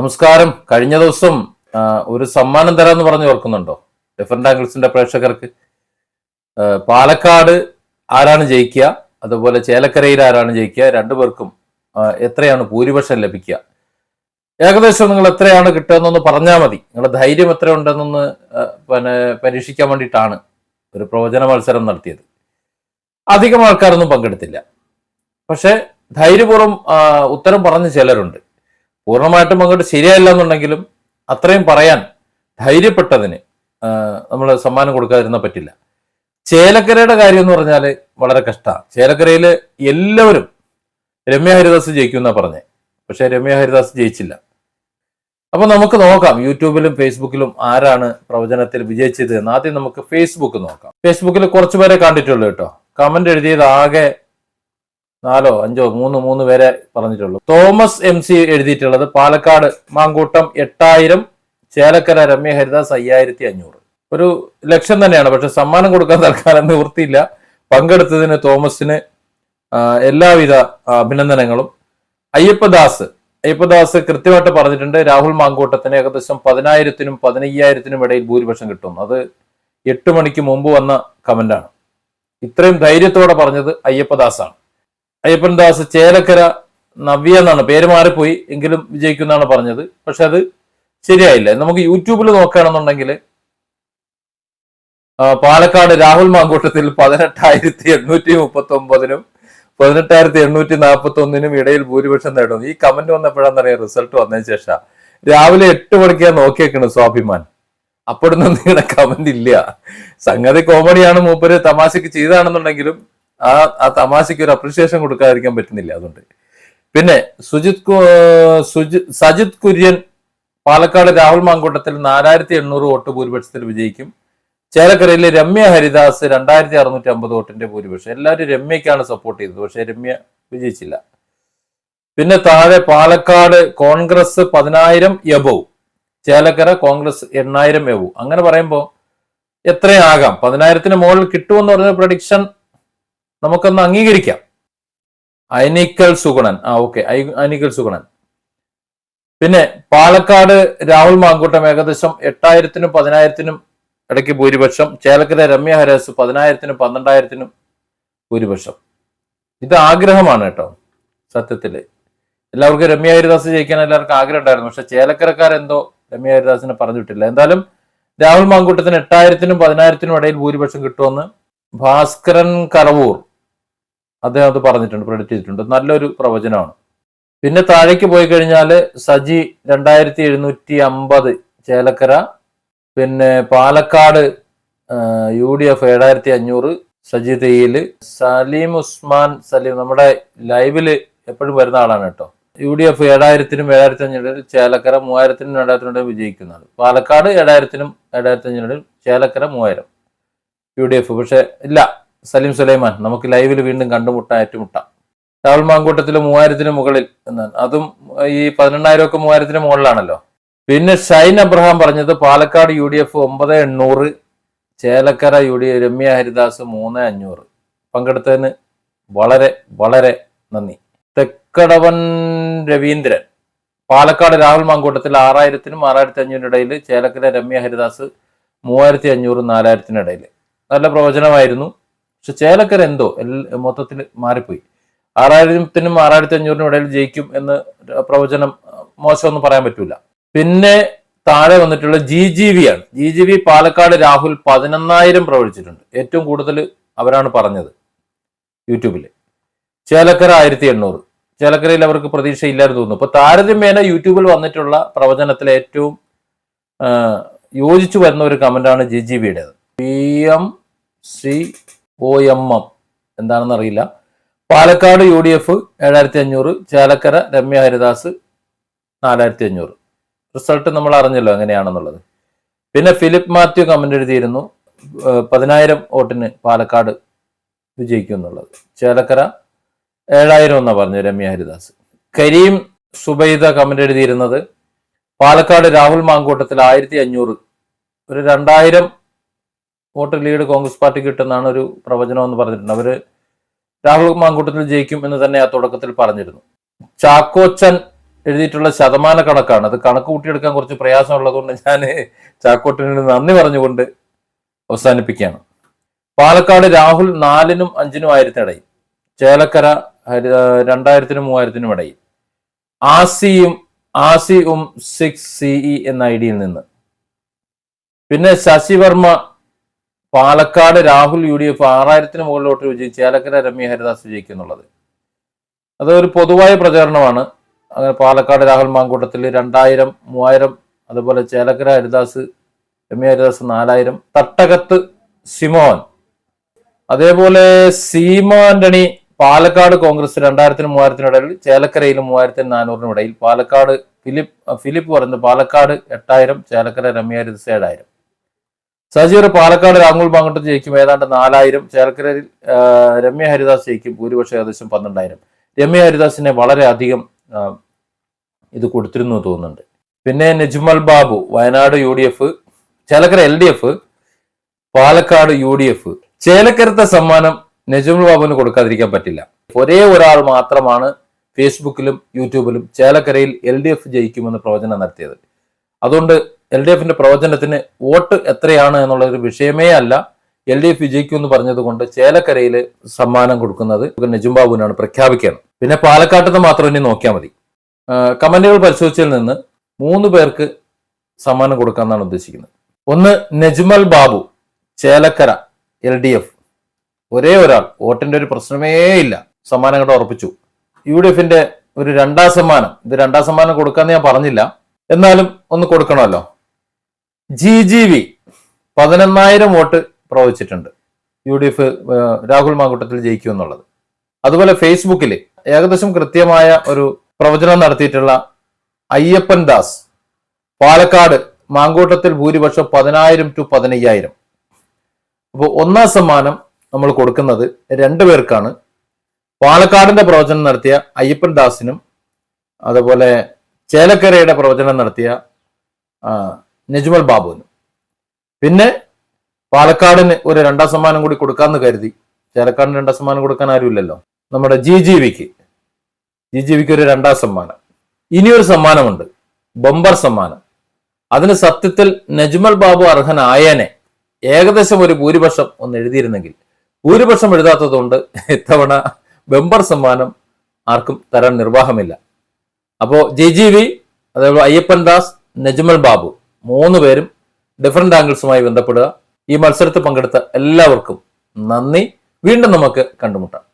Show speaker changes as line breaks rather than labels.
നമസ്കാരം. കഴിഞ്ഞ ദിവസം ഒരു സമ്മാനം തരാമെന്ന് പറഞ്ഞു ഓർക്കുന്നുണ്ടോ? ഡിഫറെന്റ് ആംഗിൾസിന്റെ പ്രേക്ഷകർക്ക്. പാലക്കാട് ആരാണ് ജയിക്കുക? അതുപോലെ ചേലക്കരയിൽ ആരാണ് ജയിക്കുക? രണ്ടു പേർക്കും എത്രയാണ് ഭൂരിപക്ഷം ലഭിക്കുക? ഏകദേശം നിങ്ങൾ എത്രയാണ് കിട്ടുകയെന്നൊന്ന് പറഞ്ഞാൽ മതി. നിങ്ങളുടെ ധൈര്യം എത്ര ഉണ്ടെന്നൊന്ന് പിന്നെ പരീക്ഷിക്കാൻ വേണ്ടിയിട്ടാണ് ഒരു പ്രവചന മത്സരം നടത്തിയത്. അധികം ആൾക്കാരൊന്നും പങ്കെടുത്തില്ല. പക്ഷെ ധൈര്യപൂർവം ഉത്തരം പറഞ്ഞ ചിലരുണ്ട്. പൂർണമായിട്ടും അങ്ങോട്ട് ശരിയല്ല എന്നുണ്ടെങ്കിലും അത്രയും പറയാൻ ധൈര്യപ്പെട്ടതിന് നമ്മൾ സമ്മാനം കൊടുക്കാതിരുന്ന പറ്റില്ല. ചേലക്കരയുടെ കാര്യം എന്ന് പറഞ്ഞാൽ വളരെ കഷ്ടമാണ് ചേലക്കരയിൽ എല്ലാവരും രമ്യ ഹരിദാസ് ജയിക്കുമെന്നാ പറഞ്ഞേ. പക്ഷെ രമ്യ ഹരിദാസ് ജയിച്ചില്ല. അപ്പൊ നമുക്ക് നോക്കാം യൂട്യൂബിലും ഫേസ്ബുക്കിലും ആരാണ് പ്രവചനത്തിൽ വിജയിച്ചത് എന്ന്. ആദ്യം നമുക്ക് ഫേസ്ബുക്ക് നോക്കാം. ഫേസ്ബുക്കിൽ കുറച്ചുപേരെ കണ്ടിട്ടുള്ളൂ കേട്ടോ. കമന്റ് എഴുതിയത് ആകെ നാലോ അഞ്ചോ മൂന്ന് മൂന്ന് പേരെ പറഞ്ഞിട്ടുള്ളൂ. തോമസ് എം സി എഴുതിയിട്ടുള്ളത് പാലക്കാട് മാങ്കൂട്ടം എട്ടായിരം ചേലക്കര രമ്യ ഹരിദാസ് അയ്യായിരത്തി അഞ്ഞൂറ്. ഒരു ലക്ഷം തന്നെയാണ് പക്ഷെ സമ്മാനം കൊടുക്കാൻ തൽക്കാലം നിവൃത്തിയില്ല. പങ്കെടുത്തതിന് തോമസിന് എല്ലാവിധ അഭിനന്ദനങ്ങളും. അയ്യപ്പദാസ് അയ്യപ്പദാസ് കൃത്യമായിട്ട് പറഞ്ഞിട്ടുണ്ട് രാഹുൽ മാങ്കൂട്ടത്തിന് ഏകദേശം പതിനായിരത്തിനും പതിനയ്യായിരത്തിനും ഇടയിൽ ഭൂരിപക്ഷം കിട്ടും. അത് എട്ട് മണിക്ക് മുമ്പ് വന്ന കമന്റാണ്. ഇത്രയും ധൈര്യത്തോടെ പറഞ്ഞത് അയ്യപ്പദാസാണ്. അയ്യപ്പൻ ദാസ് ചേലക്കര നവ്യ എന്നാണ്. പേര് മാറിപ്പോയി. എങ്കിലും വിജയിക്കുന്നാണ് പറഞ്ഞത്. പക്ഷെ അത് ശരിയായില്ല. നമുക്ക് യൂട്യൂബിൽ നോക്കുകയാണെന്നുണ്ടെങ്കിൽ പാലക്കാട് രാഹുൽ മാങ്കൂട്ടത്തിൽ പതിനെട്ടായിരത്തി എണ്ണൂറ്റി മുപ്പത്തി ഒമ്പതിനും പതിനെട്ടായിരത്തി എണ്ണൂറ്റി നാൽപ്പത്തി ഒന്നിനും ഇടയിൽ ഭൂരിപക്ഷം നേടുന്നു. ഈ കമന്റ് വന്നപ്പോഴാണെന്നറിയാം റിസൾട്ട് വന്നതിന് ശേഷം. രാവിലെ എട്ട് മണിക്കാണ് നോക്കിയേക്കണ് സ്വാഭിമാൻ. അപ്പോഴൊന്നും നിങ്ങളുടെ കമന്റ് ഇല്ല. സംഗതി കോമഡിയാണ് മൂപ്പര്. തമാശക്ക് ചെയ്താണെന്നുണ്ടെങ്കിലും ആ ആ തമാശയ്ക്ക് ഒരു അപ്രീഷിയേഷൻ കൊടുക്കാതിരിക്കാൻ പറ്റുന്നില്ല അതുകൊണ്ട്. പിന്നെ സുജിത് സുജിത് സുജി സജിത് കുര്യൻ പാലക്കാട് രാഹുൽ മാങ്കൂട്ടത്തിൽ നാലായിരത്തി എണ്ണൂറ് വോട്ട് ഭൂരിപക്ഷത്തിൽ വിജയിക്കും. ചേലക്കരയിലെ രമ്യ ഹരിദാസ് രണ്ടായിരത്തി അറുന്നൂറ്റി അമ്പത് വോട്ടിന്റെ ഭൂരിപക്ഷം. എല്ലാവരും രമ്യക്കാണ് സപ്പോർട്ട് ചെയ്തത് പക്ഷേ രമ്യ വിജയിച്ചില്ല. പിന്നെ താഴെ പാലക്കാട് കോൺഗ്രസ് പതിനായിരം എബവ് ചേലക്കര കോൺഗ്രസ് എണ്ണായിരം എബവ് അങ്ങനെ പറയുമ്പോൾ എത്രയാകാം? പതിനായിരത്തിന് മുകളിൽ കിട്ടുമെന്ന് പറഞ്ഞ പ്രഡിക്ഷൻ നമുക്കൊന്ന് അംഗീകരിക്കാം. അനിക്കൽ സുഗുണൻ. ആ ഓക്കെ. അനിക്കൽ സുഗുണൻ. പിന്നെ പാലക്കാട് രാഹുൽ മാങ്കൂട്ടം ഏകദേശം എട്ടായിരത്തിനും പതിനായിരത്തിനും ഇടയ്ക്ക് ഭൂരിപക്ഷം. ചേലക്കര രമ്യ ഹരാസ് പതിനായിരത്തിനും പന്ത്രണ്ടായിരത്തിനും ഭൂരിപക്ഷം. ഇത് ആഗ്രഹമാണ് കേട്ടോ. സത്യത്തിൽ. എല്ലാവർക്കും രമ്യ ഹരിദാസ് ജയിക്കാൻ എല്ലാവർക്കും ആഗ്രഹം ഉണ്ടായിരുന്നു. പക്ഷെ ചേലക്കരക്കാരെന്തോ രമ്യ ഹരിദാസിനെ പറഞ്ഞു വിട്ടില്ല എന്തായാലും രാഹുൽ മാങ്കൂട്ടത്തിന് എട്ടായിരത്തിനും പതിനായിരത്തിനും ഇടയിൽ ഭൂരിപക്ഷം കിട്ടുമെന്ന് ഭാസ്കരൻ കറവൂർ അദ്ദേഹം അത് പറഞ്ഞിട്ടുണ്ട് പ്രെഡിക്റ്റ് ചെയ്തിട്ടുണ്ട്. നല്ലൊരു പ്രവചനമാണ്. പിന്നെ താഴേക്ക് പോയി കഴിഞ്ഞാൽ സജി രണ്ടായിരത്തി എഴുന്നൂറ്റി അമ്പത് ചേലക്കര പിന്നെ പാലക്കാട് യു ഡി എഫ് ഏഴായിരത്തി അഞ്ഞൂറ് സജി തെയ്യിൽ സലീം ഉസ്മാൻ സലീം നമ്മുടെ ലൈവിൽ എപ്പോഴും വരുന്ന ആളാണ് കേട്ടോ. യു ഡി എഫ് ഏഴായിരത്തിനും ഏഴായിരത്തി അഞ്ഞൂറിൽ ചേലക്കര മൂവായിരത്തിനും രണ്ടായിരത്തിനും ഇടയിൽ വിജയിക്കുന്നതാണ് പാലക്കാട് ഏഴായിരത്തിനും ഏഴായിരത്തി അഞ്ഞൂറിൽ ചേലക്കര മൂവായിരം. യു ഡി എഫ് പക്ഷെ ഇല്ല. സലീം സുലൈമാൻ നമുക്ക് ലൈവിൽ വീണ്ടും കണ്ടുമുട്ടാം ഏറ്റുമുട്ടാം. രാഹുൽ മാങ്കൂട്ടത്തിൽ മൂവായിരത്തിന് മുകളിൽ എന്നാണ് അതും ഈ പതിനെണ്ണായിരം ഒക്കെ മൂവായിരത്തിന് മുകളിലാണല്ലോ. പിന്നെ ഷൈൻ അബ്രഹാം പറഞ്ഞത് പാലക്കാട് യു ഡി എഫ് ഒമ്പത് എണ്ണൂറ് ചേലക്കര യു ഡി രമ്യ ഹരിദാസ് മൂന്ന് അഞ്ഞൂറ്. പങ്കെടുത്തതിന് വളരെ വളരെ നന്ദി. തെക്കടവൻ രവീന്ദ്രൻ പാലക്കാട് രാഹുൽ മാങ്കൂട്ടത്തിൽ ആറായിരത്തിനും ആറായിരത്തി അഞ്ഞൂറിന് ഇടയിൽ ചേലക്കര രമ്യ ഹരിദാസ് മൂവായിരത്തി അഞ്ഞൂറ് നാലായിരത്തിനിടയിൽ നല്ല പ്രവചനമായിരുന്നു. പക്ഷെ ചേലക്കര എന്തോ മൊത്തത്തിൽ മാറിപ്പോയി. ആറായിരത്തിനും ആറായിരത്തി അഞ്ഞൂറിനും ഇടയിൽ ജയിക്കും എന്ന് പ്രവചനം മോശമൊന്നും പറയാൻ പറ്റൂല. പിന്നെ താഴെ വന്നിട്ടുള്ള ജി ജി വി ആണ്. G G V Palakkad Rahul പതിനൊന്നായിരം പ്രവചിച്ചിട്ടുണ്ട്. ഏറ്റവും കൂടുതൽ അവരാണ് പറഞ്ഞത് യൂട്യൂബിൽ ചേലക്കര ആയിരത്തി എണ്ണൂറ് ചേലക്കരയിൽ അവർക്ക് പ്രതീക്ഷയില്ലായിരുന്നു തോന്നുന്നു. അപ്പൊ താരതമ്യേന യൂട്യൂബിൽ വന്നിട്ടുള്ള പ്രവചനത്തിൽ ഏറ്റവും യോജിച്ചു വരുന്ന ഒരു കമന്റാണ് G G വിയുടേത്. P M C O M M. എന്താണെന്ന് അറിയില്ല പാലക്കാട് യു ഡി എഫ് ഏഴായിരത്തി അഞ്ഞൂറ് ചേലക്കര രമ്യ ഹരിദാസ് നാലായിരത്തി അഞ്ഞൂറ് റിസൾട്ട് നമ്മൾ അറിഞ്ഞല്ലോ എങ്ങനെയാണെന്നുള്ളത്. പിന്നെ ഫിലിപ്പ് മാത്യു കമന്റ് എഴുതിയിരുന്നു പതിനായിരം വോട്ടിന് പാലക്കാട് വിജയിക്കും എന്നുള്ളത് ചേലക്കര ഏഴായിരം എന്നാ പറഞ്ഞു രമ്യ ഹരിദാസ്. കരീം സുബൈദ കമന്റ് എഴുതിയിരുന്നത് പാലക്കാട് രാഹുൽ മാങ്കൂട്ടത്തിൽ ആയിരത്തി അഞ്ഞൂറ് ഒരു രണ്ടായിരം വോട്ട് ലീഡ് കോൺഗ്രസ് പാർട്ടി കിട്ടുന്നതാണ് ഒരു പ്രവചനം എന്ന് പറഞ്ഞിട്ടുണ്ട്. അവർ രാഹുൽ മാങ്കൂട്ടത്തിൽ ജയിക്കും എന്ന് തന്നെ ആ തുടക്കത്തിൽ പറഞ്ഞിരുന്നു. ചാക്കോച്ചൻ എഴുതിയിട്ടുള്ള ശതമാന കണക്കാണ് അത് കണക്ക് കൂട്ടിയെടുക്കാൻ കുറച്ച് പ്രയാസമുള്ളതുകൊണ്ട് ഞാൻ ചാക്കോട്ടിന് നന്ദി പറഞ്ഞുകൊണ്ട് അവസാനിപ്പിക്കുകയാണ്. പാലക്കാട് രാഹുൽ നാലിനും അഞ്ചിനും ആയിരത്തിനിടയിൽ. ചേലക്കര രണ്ടായിരത്തിനും മൂവായിരത്തിനും ഇടയിൽ. ആസിയും ആസിയും സിക്സ് സിഇ എന്ന ഐ ഡിയിൽ നിന്ന്. പിന്നെ Sasivarma Palakkad Rahul U D F ആറായിരത്തിന് മുകളിലോട്ട് വിജയിച്ച് ചേലക്കര രമ്യ ഹരിദാസ് വിജയിക്കും എന്നുള്ളത് അത് ഒരു പൊതുവായ പ്രചാരണമാണ്. അങ്ങനെ പാലക്കാട് രാഹുൽ മാങ്കൂട്ടത്തിൽ രണ്ടായിരം മൂവായിരം അതുപോലെ ചേലക്കര ഹരിദാസ് രമ്യ ഹരിദാസ് നാലായിരം. തട്ടകത്ത് സിമോൻ. അതേപോലെ സീമ ആന്റണി പാലക്കാട് കോൺഗ്രസ് രണ്ടായിരത്തിന് മൂവായിരത്തിനിടയിൽ ചേലക്കരയിലും മൂവായിരത്തിന് നാനൂറിനും ഇടയിൽ. പാലക്കാട് ഫിലിപ്പ് ഫിലിപ്പ് പറയുന്നത് പാലക്കാട് എട്ടായിരം ചേലക്കര രമ്യ ഹരിദാസ് ഏഴായിരം. സജീർ പാലക്കാട് രാഹുൽ മാങ്കോട്ട് ജയിക്കും. ഏതാണ്ട് നാലായിരം ചേർക്കരയിൽ രമ്യ ഹരിദാസ് ജയിക്കും. ഭൂരിപക്ഷം ഏകദേശം പന്ത്രണ്ടായിരം. രമ്യ ഹരിദാസിനെ വളരെയധികം ഇത് കൊടുത്തിരുന്നു തോന്നുന്നുണ്ട്. പിന്നെ Najmal Babu Wayanad U D F Chelakkara L D F Palakkad U D F ചേലക്കരത്തെ സമ്മാനം നജ്മൽ ബാബുവിന് കൊടുക്കാതിരിക്കാൻ പറ്റില്ല. ഒരേ ഒരാൾ മാത്രമാണ് ഫേസ്ബുക്കിലും യൂട്യൂബിലും ചേലക്കരയിൽ എൽ ഡി എഫ് ജയിക്കുമെന്ന് പ്രവചനം നടത്തിയത്. അതുകൊണ്ട് എൽ ഡി എഫിന്റെ പ്രവചനത്തിന് വോട്ട് എത്രയാണ് എന്നുള്ള ഒരു വിഷയമേ അല്ല. എൽ ഡി എഫ് വിജയിക്കും എന്ന് പറഞ്ഞതുകൊണ്ട് ചേലക്കരയിൽ സമ്മാനം കൊടുക്കുന്നത് നെജുംബാബുവിനാണ് പ്രഖ്യാപിക്കുന്നത് പിന്നെ പാലക്കാട്ടത്ത് മാത്രം ഇനി നോക്കിയാൽ മതി. കമന്റുകൾ പരിശോധിച്ചതിൽ നിന്ന് മൂന്ന് പേർക്ക് സമ്മാനം കൊടുക്കാമെന്നാണ് ഉദ്ദേശിക്കുന്നത്. ഒന്ന് Najmal Babu Chelakkara L D F. ഒരേ ഒരാൾ വോട്ടിന്റെ ഒരു പ്രശ്നമേ ഇല്ല. സമ്മാനം കൂടെ ഉറപ്പിച്ചു. യു ഡി എഫിന്റെ ഒരു രണ്ടാം സമ്മാനം. ഇത് രണ്ടാം സമ്മാനം കൊടുക്കാന്ന് ഞാൻ പറഞ്ഞില്ല. എന്നാലും ഒന്ന് കൊടുക്കണമല്ലോ. ജി ജി വി പതിനൊന്നായിരം vote പ്രവചിച്ചിട്ടുണ്ട്. U D F Rahul Mamkootathil ജയിക്കും എന്നുള്ളത്. അതുപോലെ ഫേസ്ബുക്കിൽ ഏകദേശം കൃത്യമായ ഒരു പ്രവചനം നടത്തിയിട്ടുള്ള അയ്യപ്പൻ ദാസ് പാലക്കാട് മാങ്കൂട്ടത്തിൽ ഭൂരിപക്ഷം പതിനായിരം ടു പതിനയ്യായിരം. അപ്പോൾ ഒന്നാം സമ്മാനം നമ്മൾ കൊടുക്കുന്നത് രണ്ടു പേർക്കാണ്. പാലക്കാടിന്റെ പ്രവചനം നടത്തിയ അയ്യപ്പൻ ദാസിനും അതുപോലെ ചേലക്കരയുടെ പ്രവചനം നടത്തിയ നജ്മൽ ബാബുവിനും. പിന്നെ പാലക്കാടിന് ഒരു രണ്ടാം സമ്മാനം കൂടി കൊടുക്കാമെന്ന് കരുതി. ചേലക്കാടിന് രണ്ടാം സമ്മാനം കൊടുക്കാൻ ആരുമില്ലല്ലോ. നമ്മുടെ ജി ജി വിക്ക്. ജി ജി വിക്ക് ഒരു രണ്ടാം സമ്മാനം. ഇനിയൊരു സമ്മാനമുണ്ട്. ബമ്പർ സമ്മാനം. അതിന് സത്യത്തിൽ നജ്മൽ ബാബു അർഹനായേനെ ഏകദേശം ഒരു ഭൂരിപക്ഷം ഒന്ന് എഴുതിയിരുന്നെങ്കിൽ. ഭൂരിപക്ഷം എഴുതാത്തതുകൊണ്ട് ഇത്തവണ ബമ്പർ സമ്മാനം ആർക്കും തരാൻ നിർവാഹമില്ല. അപ്പോ ജെ ജി വി അതേപോലെ അയ്യപ്പൻ ദാസ് നജ്മൽ ബാബു. മൂന്ന് പേരും ഡിഫറെന്റ് ആംഗിൾസുമായി ബന്ധപ്പെടുക. ഈ മത്സരത്തിൽ പങ്കെടുത്ത എല്ലാവർക്കും നന്ദി. വീണ്ടും നമുക്ക് കണ്ടുമുട്ടാം.